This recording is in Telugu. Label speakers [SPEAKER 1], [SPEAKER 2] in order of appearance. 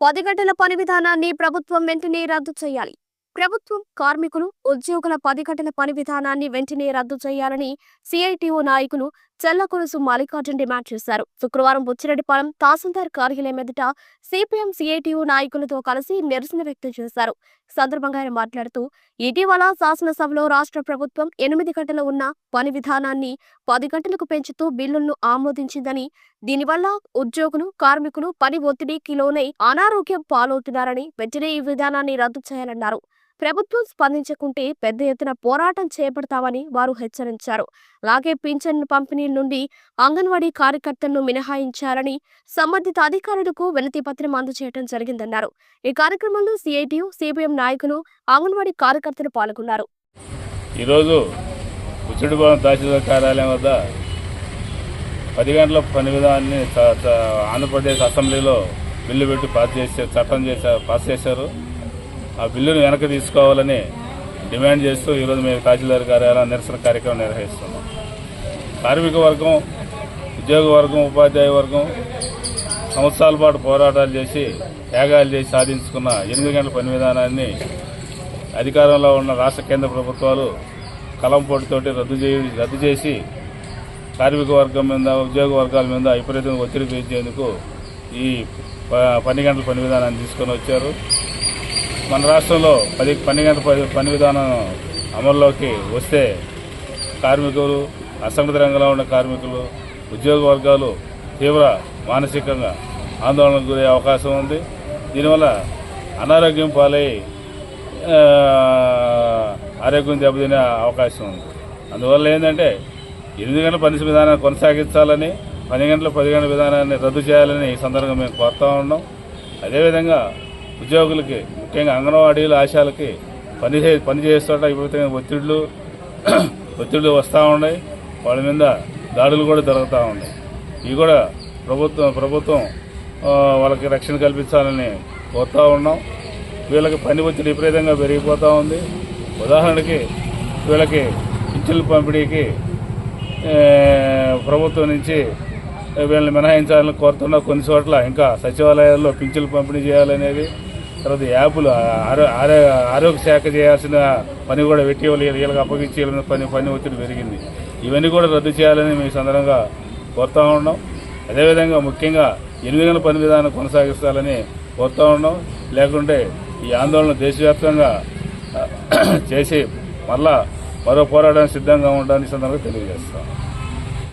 [SPEAKER 1] పది గంటల పని విధానాన్ని ప్రభుత్వం వెంటనే రద్దు చేయాలి. ప్రభుత్వం కార్మికులు ఉద్యోగుల పది గంటల పని విధానాన్ని వెంటనే రద్దు చేయాలని సిఐటిఓ నాయకులు చెల్లకొలుసు మల్లికార్జున్ డిమాండ్ చేశారు. శుక్రవారం బుచ్చిరెడ్డిపాలెం తహసీల్దార్ కార్యాలయం ఎదుట సిపిఎం సిఐటియు నాయకులతో కలిసి నిరసన వ్యక్తం చేశారు. సందర్భంగా ఆయన మాట్లాడుతూ ఇటీవల శాసనసభలో రాష్ట్ర ప్రభుత్వం ఎనిమిది గంటలు ఉన్న పని విధానాన్ని పది గంటలకు పెంచుతూ బిల్లులను ఆమోదించిందని దీనివల్ల ఉద్యోగులు కార్మికులు పని ఒత్తిడికి లోనై అనారోగ్యం పాలవుతున్నారని వెంటనే ఈ విధానాన్ని రద్దు చేయాలన్నారు. ప్రభుత్వం స్పందించకుంటే పెద్ద ఎత్తున పోరాటం చేపడతామని వారు హెచ్చరించారు. అలాగే పింఛన్ పంపిణీ నుండి అంగన్వాడీ కార్యకర్తలను మినహాయించారని సంబంధిత అధికారులకు వినతి పత్రం అందజేయడం జరిగిందన్నారు. ఈ కార్యక్రమంలో సిఐటియు సిపిఎం నాయకులు అంగన్వాడీ కార్యకర్తలు పాల్గొన్నారు.
[SPEAKER 2] ఈరోజు ఉచ్చిడిపాలెం తహసీల్దార్ కార్యాలయం వద్ద పది గంటల పని విధానాన్ని ఆంధ్రప్రదేశ్ అసెంబ్లీలో బిల్లు పెట్టి పాస్ చేసే చట్టం చేశారు పాస్ చేశారు. ఆ బిల్లును వెనక్కి తీసుకోవాలని డిమాండ్ చేస్తూ ఈరోజు మేము తహసీల్దార్ కార్యాలయం నిరసన కార్యక్రమం నిర్వహిస్తున్నాం. కార్మిక వర్గం ఉద్యోగ వర్గం ఉపాధ్యాయ వర్గం సంవత్సరాల పాటు పోరాటాలు చేసి త్యాగాలు చేసి సాధించుకున్న ఎనిమిది గంటల పని విధానాన్ని అధికారంలో ఉన్న రాష్ట్ర కేంద్ర ప్రభుత్వాలు కలంపోటుతోటి రద్దు చేయ రద్దు చేసి కార్మిక వర్గం మీద ఉద్యోగ వర్గాల మీద విపరీతంగా ఒత్తిడి పెంచేందుకు ఈ ప- పని గంటల పని విధానాన్ని తీసుకొని వచ్చారు. మన రాష్ట్రంలో పది పని గంటల పని- పని విధానం అమల్లోకి వస్తే కార్మికులు అసంఘటిత రంగంలో ఉన్న కార్మికులు ఉద్యోగ వర్గాలు తీవ్ర మానసికంగా ఆందోళనకు గురయ్యే అవకాశం ఉంది. దీనివల్ల అనారోగ్యం పాలై ఆరోగ్యం దెబ్బతినే అవకాశం ఉంది. అందువల్ల ఏంటంటే ఎనిమిది గంటల పని విధానాన్ని కొనసాగించాలని పది గంటల పది గంటల విధానాన్ని రద్దు చేయాలని ఈ సందర్భంగా మేము కోరుతా ఉన్నాం. అదేవిధంగా ఉద్యోగులకి ముఖ్యంగా అంగన్వాడీలు ఆశాలకి పని చే పని చేస్తుంట విపరీతంగా వస్తూ ఉన్నాయి. వాళ్ళ మీద దాడులు కూడా జరుగుతూ ఉన్నాయి. ఇవి కూడా ప్రభుత్వం ప్రభుత్వం వాళ్ళకి రక్షణ కల్పించాలని కోరుతూ ఉన్నాం. వీళ్ళకి పని ఒత్తిడి విపరీతంగా పెరిగిపోతూ ఉంది. ఉదాహరణకి వీళ్ళకి పింఛన్ల పంపిణీకి ప్రభుత్వం నుంచి వీళ్ళని మినహాయించాలని కోరుతున్నా కొన్ని చోట్ల ఇంకా సచివాలయాల్లో పింఛన్లు పంపిణీ చేయాలనేది తర్వాత యాప్లు ఆరోగ్య శాఖ చేయాల్సిన పని కూడా పెట్టి వాళ్ళు వీళ్ళకి పని పని ఒత్తిడి పెరిగింది. ఇవన్నీ కూడా రద్దు చేయాలని మేము సందర్భంగా కోరుతా ఉన్నాం. అదేవిధంగా ముఖ్యంగా ఎనిమిది గంటల పని విధానం కొనసాగిస్తాలని కోరుతా ఉన్నాం. లేకుంటే ఈ ఆందోళన దేశవ్యాప్తంగా చేసి మళ్ళా మరో పోరాటానికి సిద్ధంగా ఉండడానికి సందర్భంగా తెలియజేస్తాం.